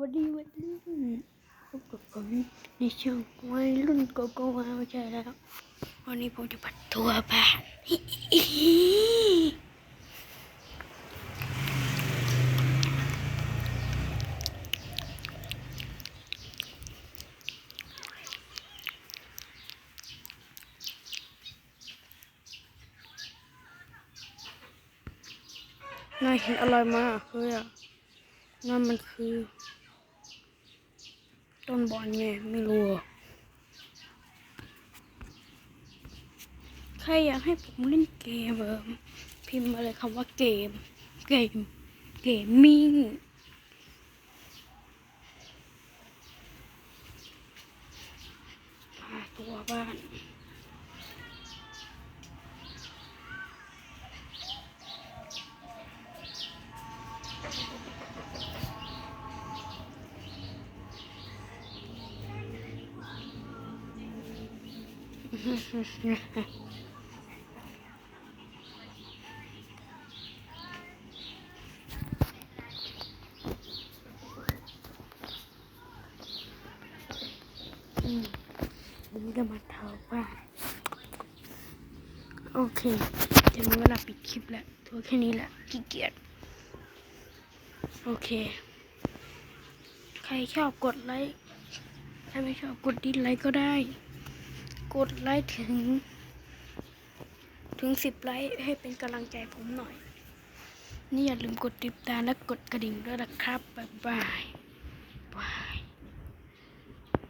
วัสดีวัยรุ่นพบกับผมในช่วงวัยรุ่นโกโก้วาไม่ใช่แล้ววันนี้ผมจะปัดทัวบ้านน่าเห็นอร่อยมากเลยอะนั่นมันคือ ต้นบอลไงไม่รู้ใครอยากให้ผมเล่นเกมเออพิมพ์มาเลยคำว่าเกม เกม เกมมิ่งตัวบ้าน อืมผมจะมาเทาบ้าโอเคจะมีเวลาปิดคลิปแล้วตัวแค่นี้แหละขี้เกียจโอเค ใครชอบกดไลค์ ใครไม่ชอบกดดิสไลค์ก็ได้ กดไลค์ถึง ถึงสิบไลค์ให้เป็นกำลังใจผมหน่อย นี่อย่าลืมกดติดตามและกดกระดิ่งด้วยนะครับ บ๊ายบาย